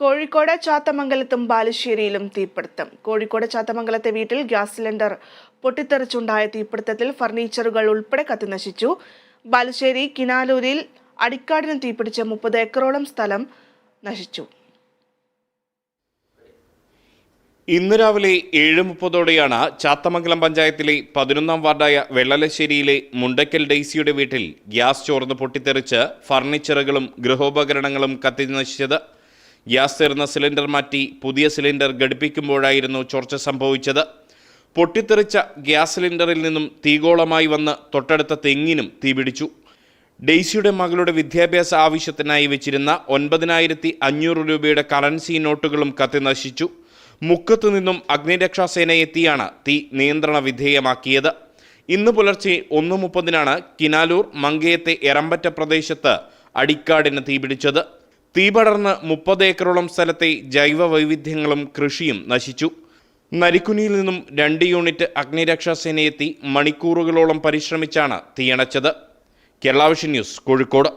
കോഴിക്കോട് ചാത്തമംഗലത്തും ബാലുശ്ശേരിയിലും തീപിടുത്തം. കോഴിക്കോട് ചാത്തമംഗലത്തെ വീട്ടിൽ gas cylinder പൊട്ടിത്തെറിച്ചുണ്ടായ തീപിടുത്തത്തിൽ ഫർണിച്ചറുകൾ ഉൾപ്പെടെ കത്തിനശിച്ചു ബാലുശ്ശേരി കിനാലൂരിൽ അടിക്കാടിന് തീപിടിച്ച മുപ്പത് ഏക്കറോളം സ്ഥലം നശിച്ചു. ഇന്ന് രാവിലെ ഏഴ് മുപ്പതോടെയാണ് ചാത്തമംഗലം പഞ്ചായത്തിലെ പതിനൊന്നാം വാർഡായ വെള്ളലശ്ശേരിയിലെ മുണ്ടക്കൽ ഡെയ്സിയുടെ വീട്ടിൽ ഗ്യാസ് ചോർന്ന് പൊട്ടിത്തെറിച്ച് ഫർണിച്ചറുകളും ഗൃഹോപകരണങ്ങളും കത്തിനശിച്ചത് ഗ്യാസ് തീർന്ന സിലിണ്ടർ മാറ്റി പുതിയ സിലിണ്ടർ ഘടിപ്പിക്കുമ്പോഴായിരുന്നു ചോർച്ച സംഭവിച്ചത്. പൊട്ടിത്തെറിച്ച ഗ്യാസ് സിലിണ്ടറിൽ നിന്നും തീഗോളമായി വന്ന് തൊട്ടടുത്ത തെങ്ങിനും തീപിടിച്ചു ഡെയ്സിയുടെ മകളുടെ വിദ്യാഭ്യാസ ആവശ്യത്തിനായി വെച്ചിരുന്ന ഒൻപതിനായിരത്തി അഞ്ഞൂറ് രൂപയുടെ കറൻസി നോട്ടുകളും കത്തിനശിച്ചു മുക്കത്തു നിന്നും അഗ്നിരക്ഷാസേന എത്തിയാണ് തീ നിയന്ത്രണ വിധേയമാക്കിയത്. ഇന്ന് പുലർച്ചെ ഒന്ന് മുപ്പതിനാണ് കിനാലൂർ മങ്കയത്തെ എറമ്പറ്റ പ്രദേശത്ത് അടിക്കാടിന് തീപിടിച്ചത്. തീ പടർന്ന് മുപ്പത് ഏക്കറോളം സ്ഥലത്തെ ജൈവ വൈവിധ്യങ്ങളും കൃഷിയും നശിച്ചു. നരിക്കുനിയിൽ നിന്നും രണ്ട് യൂണിറ്റ് അഗ്നിരക്ഷാസേനയെത്തി മണിക്കൂറുകളോളം പരിശ്രമിച്ചാണ് തീയണച്ചത് കേരള ന്യൂസ് കോഴിക്കോട്.